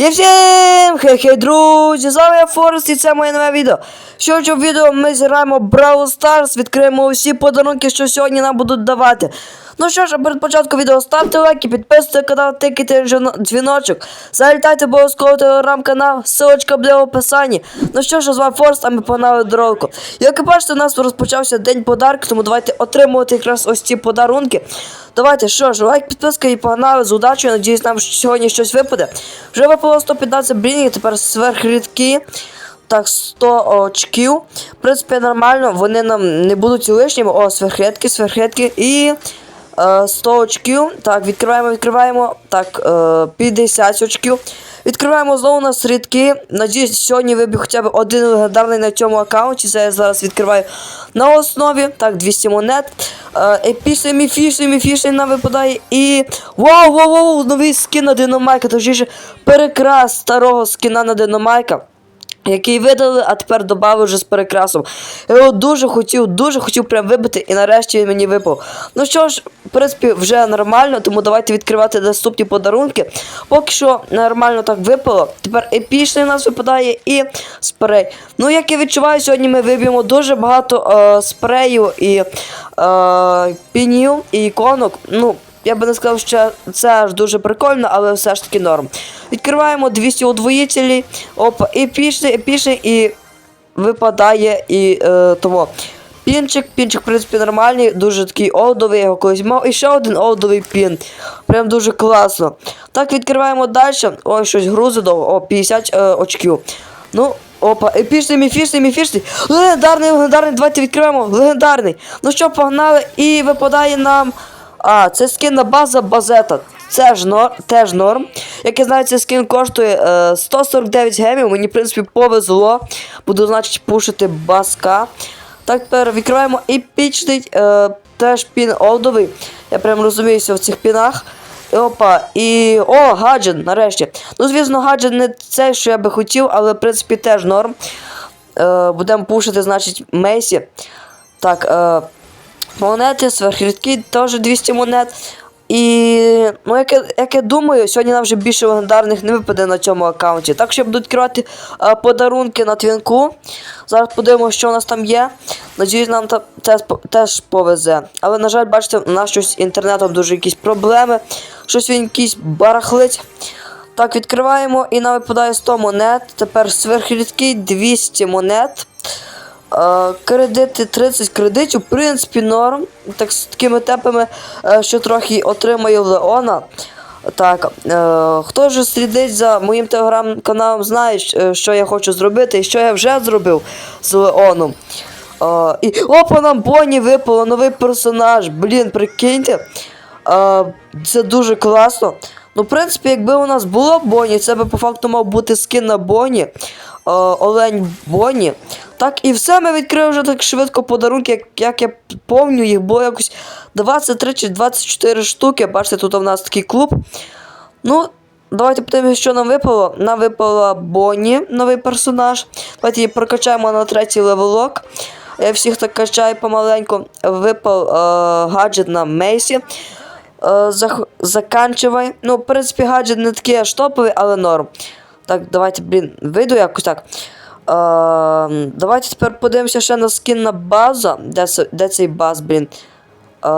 І всім хей-хей, друзі! З вами я Форест і це моє нове відео. Що в відео ми зіграємо Brawl Stars, відкриємо усі подарунки, що сьогодні нам будуть давати. Ну що ж, перед початком відео ставте лайки, підписуйте канал, тикайте дзвіночок, залітайте обов'язково телеграм-канал, ссылочка буде в описанні. Ну що ж, з вами Форест, а ми погнали дорогу. Як ви бачите, у нас розпочався день подарки, тому давайте отримувати якраз ось ці подарунки. Давайте, що ж, лайк, підписка і погнали з удачею. Надіюсь, нам сьогодні щось випаде. Вже випало 115 брінів, тепер сверхрідкі. Так, 100 очків. В принципі, нормально, вони нам не будуть лишніми. О, сверхрідкі, сверхрідкі. І 100 очків. Так, відкриваємо, відкриваємо. Так, е, 50 очків. Відкриваємо знову у нас рідки. Надіюсь, сьогодні вибіг хоча б один легендарний на цьому аккаунті. Це я зараз відкриваю на основі. Так, 200 монет. Е, епічний, міфічний, міфічний нам випадає. І. Вау, вау, вау! Новий скін на Динамайка. Точніше, перекрас старого скіна на Динамайка. Який видали, а тепер додали вже з перекрасом. Його дуже хотів, дуже хотів прям вибити, і нарешті він мені випав. Ну що ж, принципі, вже нормально, тому давайте відкривати наступні подарунки. Поки що нормально так випало. Тепер епічний у нас випадає і спрей. Ну, як я відчуваю, сьогодні ми виб'ємо дуже багато е, спреїв і е, пінів і іконок. Ну, я би не сказав, що це аж дуже прикольно, але все ж таки норм. Відкриваємо 200 удвоїтелі. Опа, епічний, епічний і випадає і е, того. Пінчик, пінчик, в принципі, нормальний, дуже такий олдовий, його колись мав. І ще один олдовий пін. Прям дуже класно. Так, відкриваємо далі. Ой, щось грузи. О, 50 е, очків. Ну, опа, епічний, міфічний, міфічний. Легендарний, легендарний, давайте відкриваємо. Легендарний. Ну що, погнали, і випадає нам. А, це скінна база базета. Це ж норм, теж норм. Як я знаю, цей скін коштує е, 149 гемів. Мені, в принципі, повезло. Буду, значить, пушити баска. Так, тепер відкриваємо епічний е, теж пін олдовий. Я прям розуміюся в цих пінах. Опа, і. О, гаджет, нарешті. Ну, звісно, гаджет не цей, що я би хотів, але в принципі теж норм. Е, будемо пушити, значить, Мейсі. Так, е, монети, сверхрідкі, теж 200 монет. І, ну, як я, як я думаю, сьогодні нам вже більше легендарних не випаде на цьому аккаунті. Так що я буду відкривати е, подарунки на твінку. Зараз подивимося, що у нас там є. Надіюсь, нам та, теж, теж повезе. Але, на жаль, бачите, у нас щось з інтернетом дуже якісь проблеми. Щось він якийсь барахлить. Так, відкриваємо і нам випадає 100 монет. Тепер сверхрідкий 200 монет. Е, Кредити 30 кредитів, в принципі, норм. Так з такими темпами, е, що трохи отримаю Леона. Так, е, хто ж слідить за моїм телеграм-каналом, знає, що я хочу зробити і що я вже зробив з Леоном. І опа, нам Бонні випало новий персонаж. Блін, прикиньте. Це дуже класно. Ну, в принципі, якби у нас було Бонні, це би по факту мав бути скин на Бонні. Е, Олень Бонні. Так, і все ми відкрили вже так швидко подарунки, як, як я помню, їх було якось 23 чи 24 штуки. Бачите, тут у нас такий клуб. Ну, давайте подивимося, що нам випало. Нам випала Бонні, новий персонаж. Давайте її прокачаємо на третій левелок. Я всіх так качаю помаленьку. Випав е, гаджет на Мейсі. Е, зах... Заканчивай. Ну, в принципі, гаджет не такий аж топовий, але норм. Так, давайте, блін, вийду якось так. Е, давайте тепер подивимося ще на скін на база. Де, де цей баз, блін? Е,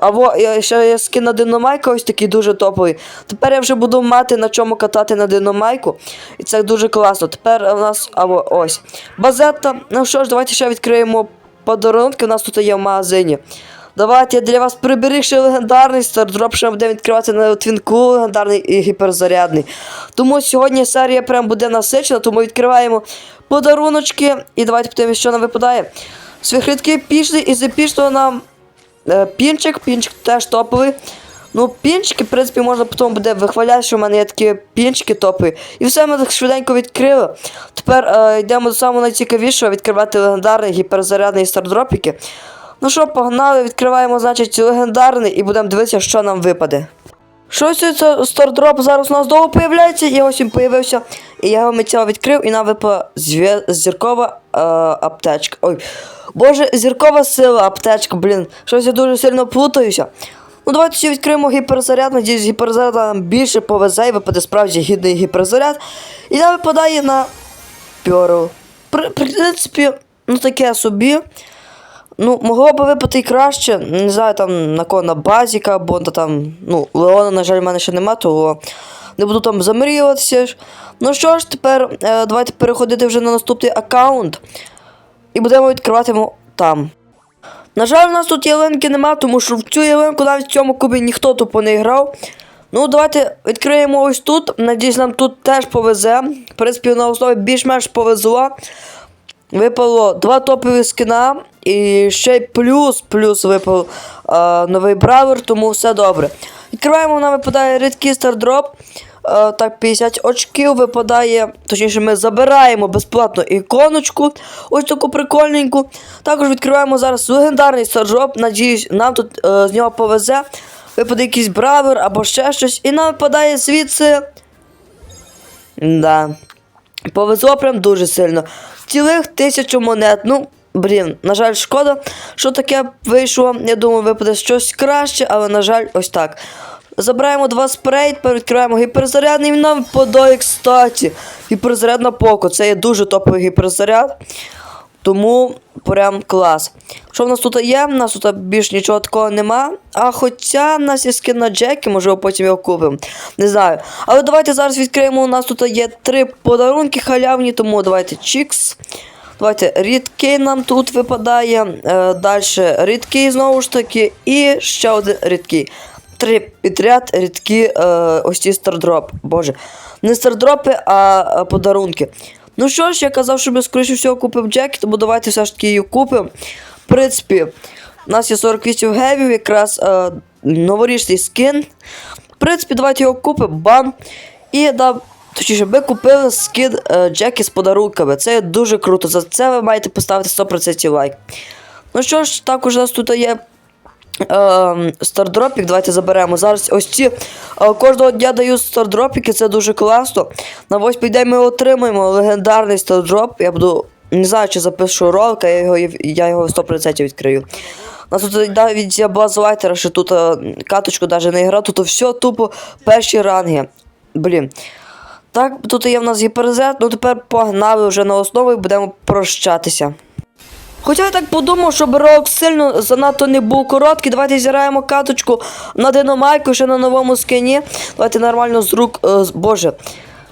або ще є скін на динамайку, ось такий дуже топовий. Тепер я вже буду мати на чому катати на динамайку. І це дуже класно. Тепер у нас або ось. Базетта. Ну що ж, давайте ще відкриємо подарунки. У нас тут є в магазині. Давайте я для вас приберіг ще легендарний стардроп, що буде відкривати на твінку легендарний і гіперзарядний. Тому сьогодні серія прям буде насичена, тому відкриваємо подаруночки. І давайте подивимося, що нам випадає. Свіхрідки пішли і з епічного нам Е, Пінчик, пінчик теж топовий. Ну, пінчики, в принципі, можна потім буде вихваляти, що в мене є такі пінчики топові. І все ми так швиденько відкрили. Тепер е, йдемо до самого найцікавішого відкривати легендарний гіперзарядний стардропіки. Ну що, погнали, відкриваємо, значить, легендарний і будемо дивитися, що нам випаде. Щось це стардроп зараз у нас довго появляється, і ось він появився. І я його миттєво відкрив, і нам випала зіркова е, аптечка. Ой. Боже, зіркова сила, аптечка, блін. Щось я дуже сильно плутаюся. Ну Ну, давайте ще відкриємо гіперзаряд. Надіюсь, гіперзаряд нам більше повезе і випаде справді гідний гіперзаряд. І нам випадає на Пьору. При, при принципі, ну таке собі. Ну, могло б випити і краще. Не знаю, там на кого на базіка, на там. Ну, Леона, на жаль, в мене ще нема, того не буду там замріюватися. Ну що ж, тепер е, давайте переходити вже на наступний аккаунт. І будемо відкривати його там. На жаль, у нас тут ялинки нема, тому що в цю ялинку навіть в цьому кубі ніхто тупо не грав. Ну, давайте відкриємо ось тут. Надіюсь, нам тут теж повезе. В принципі, на основі більш-менш повезло. Випало два топові скина. І ще й плюс, плюс випав е, новий бравер, тому все добре. Відкриваємо, нам випадає рідкий стардроп. Е, так, 50 очків випадає. Точніше, ми забираємо безплатно іконочку. Ось таку прикольненьку. Також відкриваємо зараз легендарний стардроп. Надіюсь, нам тут е, з нього повезе. Випаде якийсь бравер або ще щось. І нам випадає звідси. Да. Повезло прям дуже сильно. Цілих тисячу монет. Ну, блін, на жаль, шкода, що таке вийшло. Я думаю, випаде щось краще, але, на жаль, ось так. Забираємо два спрей, відкриваємо гіперзарядний. Нам випадає, кстати. Гіперзаряд на поко. Це є дуже топовий гіперзаряд. Тому прям клас. Що в нас тут є? У нас тут більш нічого такого нема. А хоча в нас є скин на Джекі, можливо, потім його купимо. Не знаю. Але давайте зараз відкриємо. У нас тут є три подарунки халявні, тому давайте чікс. Давайте рідкий нам тут випадає. Е, далі рідкий знову ж таки. І ще один рідкий. Три підряд рідкі е, ось ці стардроп. Боже. Не стардропи, а, а подарунки. Ну що ж, я казав, що ми скоріше всього купимо Джекі, тому давайте все ж таки її купимо. В принципі, у нас є 48 гевів, якраз е, новорічний скин. В принципі, давайте його купимо, бам. І да, точніше, ми купили скин е, Джекі з подарунками. Це дуже круто. За це ви маєте поставити 100% лайк. Ну що ж, також у нас тут є Ем, стардропік, давайте заберемо. Зараз ось ці е, кожного дня дають стардропіки, це дуже класно. На восьмий день ми отримаємо легендарний стардроп. Я буду не знаю, чи запишу ролик, а я його, я його 100% відкрию. У нас тут навіть є базлайтера, що тут е, каточку навіть не грав, тут все тупо перші ранги. Блін. Так, тут є в нас гіперзет, ну тепер погнали вже на основу і будемо прощатися. Хоча я так подумав, щоб ролик сильно занадто не був короткий. Давайте зіграємо каточку на динамайку ще на новому скині. Давайте нормально з рук. Е, Боже.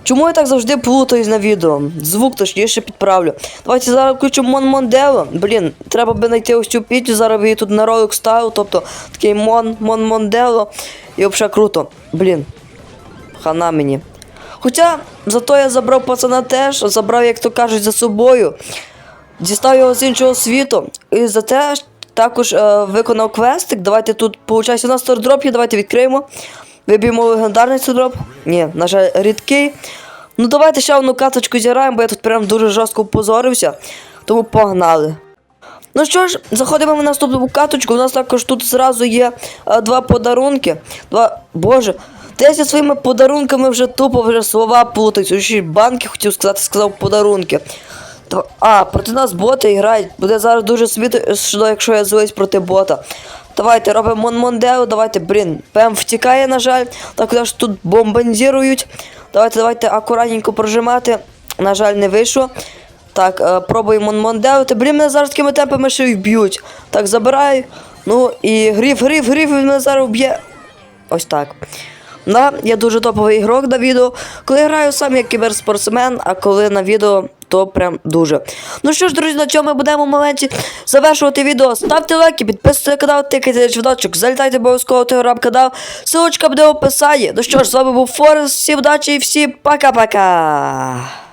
Чому я так завжди плутаюсь на відео? Звук точніше підправлю. Давайте зараз включимо Мон Мондело. Блін, треба би знайти ось цю пісню, зараз її тут на ролик ставив. Тобто такий Мон Мон Мондело. І взагалі круто. Блін. Хана мені. Хоча зато я забрав пацана теж, забрав, як то кажуть, за собою. Дістав його з іншого світу. І за те також е, виконав квестик. Давайте тут, виходить, у нас стардроп є, давайте відкриємо. Виб'ємо легендарний стардроп. Ні, на жаль, рідкий. Ну давайте ще одну каточку зіграємо, бо я тут прям дуже жорстко позорився. Тому погнали. Ну що ж, заходимо в наступну каточку. У нас також тут зразу є е, два подарунки. Два. Боже. Я зі своїми подарунками вже тупо вже слова плутаються. Ще банки хотів сказати, сказав подарунки. А, проти нас боти грають. Буде зараз дуже смішно, якщо я злись проти бота. Давайте робимо Монмондео, давайте, блін, ПМ втікає, на жаль. Також тут бомбандірують. Давайте, давайте акуратненько прожимати. На жаль, не вийшло. Так, е, пробуємо Монмондео. Та блін, мене зараз такими темпами ще й вб'ють. Так, забираю. Ну і гриф, гриф, гриф, він мене зараз вб'є. Ось так. Да, я дуже топовий ігрок на відео. Коли граю сам як кіберспортсмен, а коли на відео, то прям дуже. Ну що ж, друзі, на цьому ми будемо в моменті завершувати відео. Ставте лайки, підписуйтесь на канал, тикайте дзвіночок, залітайте обов'язково в телеграм-канал. Ссылочка буде в описанні. Ну що ж, з вами був Форест, всім удачі і всім пока-пока.